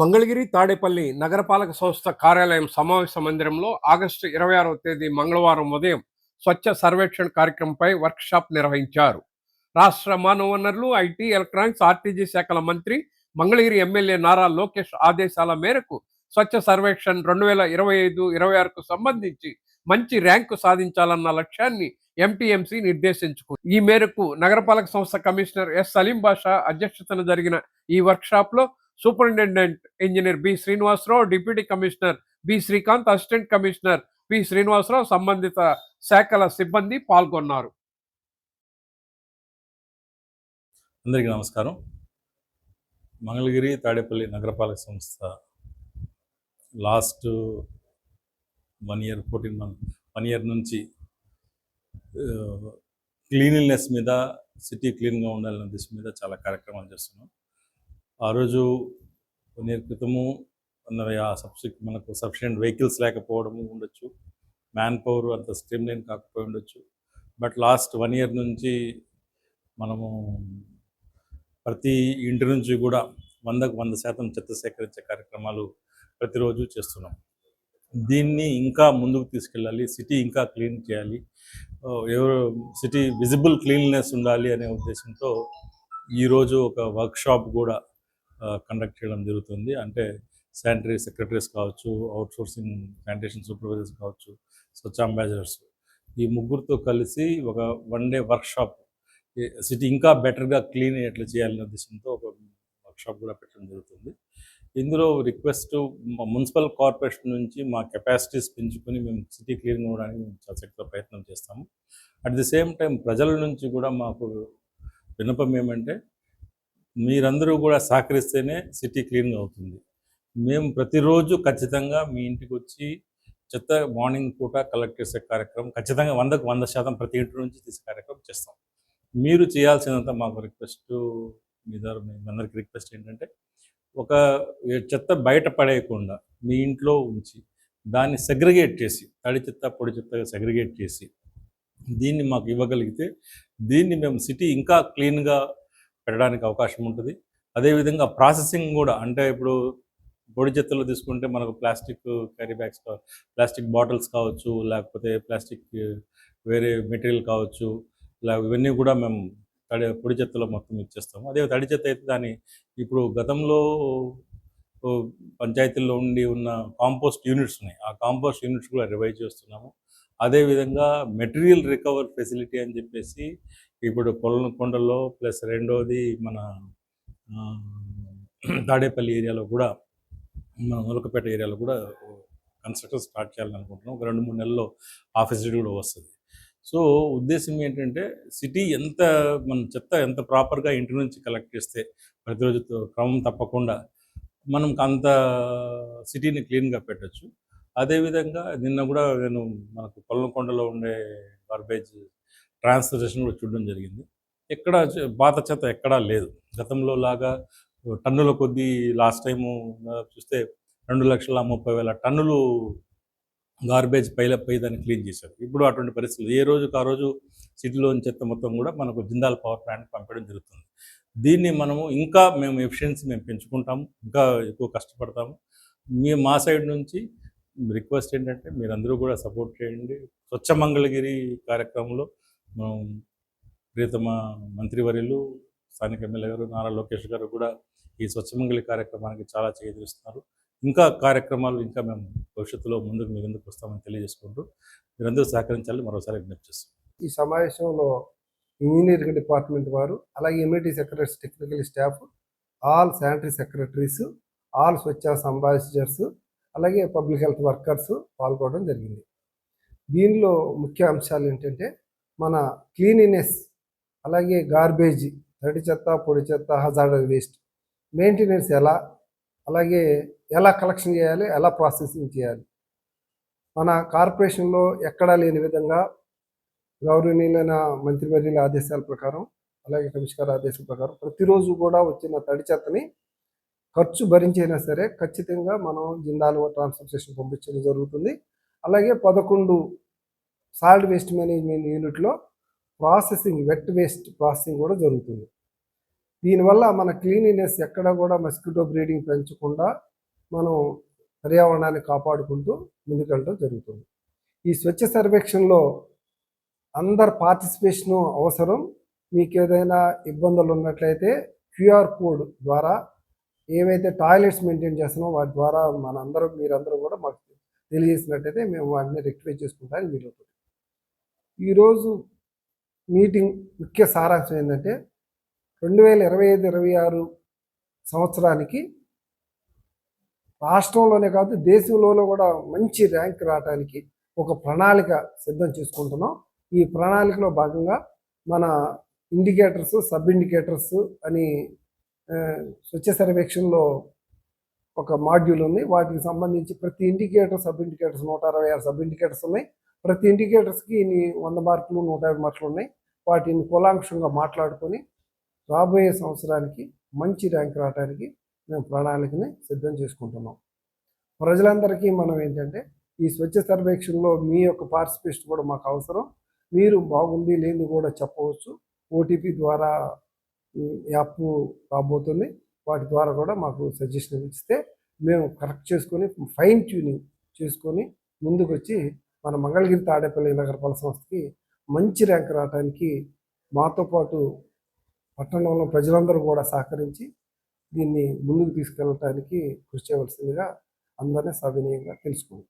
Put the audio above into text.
మంగళగిరి తాడేపల్లి నగరపాలక సంస్థ కార్యాలయం సమావేశ మందిరంలో ఆగస్టు ఇరవై ఆరవ తేదీ మంగళవారం ఉదయం స్వచ్ఛ సర్వేక్షణ కార్యక్రమంపై వర్క్షాప్ నిర్వహించారు. రాష్ట్ర మానవ వనరులు ఐటీ ఎలక్ట్రానిక్స్ ఆర్టీజీ శాఖల మంత్రి మంగళగిరి ఎమ్మెల్యే నారా లోకేష్ ఆదేశాల మేరకు స్వచ్ఛ సర్వేక్షణ్ రెండు వేల ఇరవై ఐదు ఇరవై ఆరుకు సంబంధించి మంచి ర్యాంకు సాధించాలన్న లక్ష్యాన్ని ఎంటీఎంసీ నిర్దేశించుకుంది. ఈ మేరకు నగరపాలక సంస్థ కమిషనర్ ఎస్. సలీం బాషా అధ్యక్షతన జరిగిన ఈ వర్క్షాప్లో superintendent engineer B Srinivasarao deputy commissioner B Srikanth assistant commissioner P Srinivasarao సంబంధిత శాఖల సిబ్బంది పాల్గొన్నారు. అందరికీ నమస్కారం. మంగళగిరి తాడేపల్లి నగరపాలక సంస్థ last one year fourteen month one year నుంచి క్లీనినెస్ మీద సిటీ క్లీన్గా ఉండాలనే దిశ మీద చాలా కార్యక్రమాలు చేస్తున్నాం. ఆ రోజు వన్ ఇయర్ క్రితము సబ్సిక్ మనకు సఫిషియెంట్ వెహికల్స్ లేకపోవడము ఉండొచ్చు. మ్యాన్ పవర్ అంత స్ట్రీమ్ లైన్ కాకపోయి ఉండొచ్చు. బట్ లాస్ట్ వన్ ఇయర్ నుంచి మనము ప్రతి ఇంటి నుంచి కూడా వందకు వంద శాతం చెత్త సేకరించే కార్యక్రమాలు ప్రతిరోజు చేస్తున్నాం. దీన్ని ఇంకా ముందుకు తీసుకెళ్ళాలి సిటీ ఇంకా క్లీన్ చేయాలి ఎవరు సిటీ విజిబుల్ క్లీన్లెస్ ఉండాలి అనే ఉద్దేశంతో ఈరోజు ఒక వర్క్షాప్ కూడా కండక్ట్ చేయడం జరుగుతుంది. అంటే శానిటరీ సెక్రటరీస్ కావచ్చు అవుట్ సోర్సింగ్ శానిటేషన్ సూపర్వైజర్స్ కావచ్చు స్వచ్ఛ అంబాసిడర్స్ ఈ ముగ్గురితో కలిసి ఒక వన్ డే వర్క్షాప్ సిటీ ఇంకా బెటర్గా క్లీన్ ఎట్లా చేయాలనే ఉద్దేశంతో ఒక వర్క్షాప్ కూడా పెట్టడం జరుగుతుంది. ఇందులో రిక్వెస్ట్ మున్సిపల్ కార్పొరేషన్ నుంచి మా కెపాసిటీస్ పెంచుకొని మేము సిటీ క్లీన్ అవ్వడానికి మేము చాలా శక్తిగా ప్రయత్నం చేస్తాము. అట్ ది సేమ్ టైం ప్రజల నుంచి కూడా మాకు వినపం ఏమంటే మీరందరూ కూడా సహకరిస్తేనే సిటీ క్లీన్గా అవుతుంది. మేము ప్రతిరోజు ఖచ్చితంగా మీ ఇంటికి వచ్చి చెత్త మార్నింగ్ పూట కలెక్ట్ చేసే కార్యక్రమం ఖచ్చితంగా వందకు వంద శాతం ప్రతి ఇంటి నుంచి తీసే కార్యక్రమం చేస్తాం. మీరు చేయాల్సినంత మాకు రిక్వెస్ట్ మీ ద్వారా అందరికి రిక్వెస్ట్ ఏంటంటే ఒక చెత్త బయట పడేయకుండా మీ ఇంట్లో ఉంచి దాన్ని సెగ్రిగేట్ చేసి తడి చెత్త పొడి చెత్త సెగ్రిగేట్ చేసి దీన్ని మాకు ఇవ్వగలిగితే దీన్ని మేము సిటీ ఇంకా క్లీన్గా పెట్టడానికి అవకాశం ఉంటుంది. అదేవిధంగా ప్రాసెసింగ్ కూడా అంటే ఇప్పుడు పొడి చెత్తలో తీసుకుంటే మనకు plastic carry bags plastic bottles కావచ్చు లేకపోతే ప్లాస్టిక్ వేరే మెటీరియల్ కావచ్చు ఇలా ఇవన్నీ కూడా మేము తడి పొడి చెత్తలో మొత్తం ఇచ్చేస్తాము. అదే తడి చెత్త అయితే దాన్ని ఇప్పుడు గతంలో ఓ, పంచాయతీల్లో ఉండి ఉన్న కాంపోస్ట్ యూనిట్స్ ఉన్నాయి. ఆ కాంపోస్ట్ యూనిట్స్ కూడా రివైవ్ చేస్తున్నాము. అదేవిధంగా మెటీరియల్ రికవర్ ఫెసిలిటీ అని చెప్పేసి ఇప్పుడు కొండలో ప్లస్ రెండోది మన తాడేపల్లి ఏరియాలో కూడా మన ములకపేట ఏరియాలో కూడా కన్స్ట్రక్షన్ స్టార్ట్ చేయాలని అనుకుంటున్నాం. ఒక రెండు మూడు నెలల్లో ఆ ఫెసిలిటీ కూడా వస్తుంది. సో ఉద్దేశం ఏంటంటే సిటీ ఎంత మన చెత్త ఎంత ప్రాపర్గా ఇంటి నుంచి కలెక్ట్ చేస్తే ప్రతిరోజు క్రమం తప్పకుండా మనం అంత సిటీని క్లీన్గా పెట్టచ్చు. అదేవిధంగా నిన్న కూడా నేను మనకు కొల్లకొండలో ఉండే గార్బేజ్ ట్రాన్స్పోర్టేషన్ కూడా చూడడం జరిగింది. ఎక్కడ పాత చెత్త ఎక్కడా లేదు. గతంలో లాగా టన్నుల కొద్దీ లాస్ట్ టైము చూస్తే రెండు లక్షల ముప్పై వేల టన్నులు గార్బేజ్ పైల పై దాన్ని క్లీన్ చేశారు. ఇప్పుడు అటువంటి పరిస్థితులు ఏ రోజుకి ఆ రోజు సిటీలోని చెత్త మొత్తం కూడా మనకు జిందాల్ పవర్ ప్లాంట్ పంపడం జరుగుతుంది. దీన్ని మనము ఇంకా మేము ఎఫిషియన్సీ మేము పెంచుకుంటాము ఇంకా ఎక్కువ కష్టపడతాము. మీ మా సైడ్ నుంచి రిక్వెస్ట్ ఏంటంటే మీరందరూ కూడా సపోర్ట్ చేయండి. స్వచ్ఛ మంగళగిరి కార్యక్రమంలో మనం ప్రియతమ మంత్రివర్యులు స్థానిక ఎమ్మెల్యే గారు నారా లోకేష్ గారు కూడా ఈ స్వచ్ఛమంగళి కార్యక్రమానికి చాలా చేయూస్తున్నారు ఇంకా కార్యక్రమాలు ఇంకా మేము భవిష్యత్తులో ముందుకు మీ ముందుకు వస్తామని తెలియజేసుకుంటూ మీరందరూ సహకరించాలని మరోసారి విజ్ఞప్తి చేస్తాం ఈ సమావేశంలో ఇంజనీరింగ్ డిపార్ట్మెంట్ వారు అలాగే immunity secretaries technical staff all sanitary secretaries all స్వచ్ఛాస ambassadors అలాగే పబ్లిక్ హెల్త్ వర్కర్స్ పాల్గొనడం జరిగింది. దీనిలో ముఖ్య అంశాలు ఏంటంటే మన క్లీనినెస్ అలాగే గార్బేజ్ తడి చెత్త పొడి చెత్త హజార్డ్ వేస్ట్ మెయింటెనెన్స్ ఎలా అలాగే ఎలా కలెక్షన్ చేయాలి ఎలా ప్రాసెసింగ్ చేయాలి. మన కార్పొరేషన్లో ఎక్కడా లేని విధంగా గౌరవనీయులైన మంత్రివర్యుల ఆదేశాల ప్రకారం అలాగే కమిషనర్ ఆదేశాల ప్రకారం ప్రతిరోజు కూడా వచ్చిన తడి చెత్తని ఖర్చు భరించైనా సరే ఖచ్చితంగా మనం జిందాలు ట్రాన్స్ఫర్ స్టేషన్ పంపించడం జరుగుతుంది. అలాగే పదకొండు సాల్ట్ వేస్ట్ మేనేజ్మెంట్ యూనిట్లో ప్రాసెసింగ్ వెట్ వేస్ట్ ప్రాసెసింగ్ కూడా జరుగుతుంది. దీనివల్ల మన క్లీనినెస్ ఎక్కడ కూడా మస్కిటో బ్రీడింగ్ పెంచకుండా మనం పర్యావరణాన్ని కాపాడుకుంటూ ముందుకెళ్ళడం జరుగుతుంది. ఈ స్వచ్ఛ సర్వేక్షణలో అందరు పార్టిసిపేషను అవసరం. మీకు ఏదైనా ఇబ్బందులు ఉన్నట్లయితే క్యూఆర్ కోడ్ ద్వారా ఏవైతే టాయిలెట్స్ మెయింటైన్ చేస్తున్నామో వాటి ద్వారా మనందరూ మీరందరూ కూడా మాకు తెలియజేసినట్టయితే మేము వాటిని రెక్టిఫై చేసుకుంటానికి వీలవుతుంది. ఈరోజు మీటింగ్ ముఖ్య సారాంశం ఏంటంటే రెండు వేల ఇరవై ఐదు ఇరవై ఆరు సంవత్సరానికి రాష్ట్రంలోనే కాదు దేశంలోనే కూడా మంచి ర్యాంక్ రావడానికి ఒక ప్రణాళిక సిద్ధం చేసుకుంటున్నాం. ఈ ప్రణాళికలో భాగంగా మన ఇండికేటర్స్ సబ్ ఇండికేటర్స్ అని స్వచ్ఛ సర్వేక్షణలో ఒక మాడ్యూల్ ఉంది. వాటికి సంబంధించి ప్రతి ఇండికేటర్ సబ్ ఇండికేటర్స్ నూట అరవై ఆరు సబ్ ఇండికేటర్స్ ఉన్నాయి. ప్రతి ఇండికేటర్స్కి వంద మార్కులు నూట యాభై మార్కులు ఉన్నాయి. వాటిని కులాంశంగా మాట్లాడుకొని రాబోయే సంవత్సరానికి మంచి ర్యాంక్ రావడానికి మేము ప్రణాళికని సిద్ధం చేసుకుంటున్నాం. ప్రజలందరికీ మనం ఏంటంటే ఈ స్వచ్ఛ సర్వేక్షణలో మీ యొక్క పార్టిసిపేషన్ కూడా మాకు అవసరం. మీరు బాగుంది లేని కూడా చెప్పవచ్చు. ఓటీపీ ద్వారా యాప్ రాబోతుంది. వాటి ద్వారా కూడా మాకు సజెషన్ ఇస్తే మేము కరెక్ట్ చేసుకొని ఫైన్ ట్యూనింగ్ చేసుకొని ముందుకు వచ్చి మన మంగళగిరి తాడేపల్లి నగరపాలక సంస్థకి మంచి ర్యాంక్ రావడానికి మాతో పాటు పట్టణంలో ప్రజలందరూ కూడా సహకరించి దీన్ని ముందుకు తీసుకెళ్ళటానికి కృషి చేయవలసిందిగా అందరినీ సవినయంగా తెలుసుకుంటాం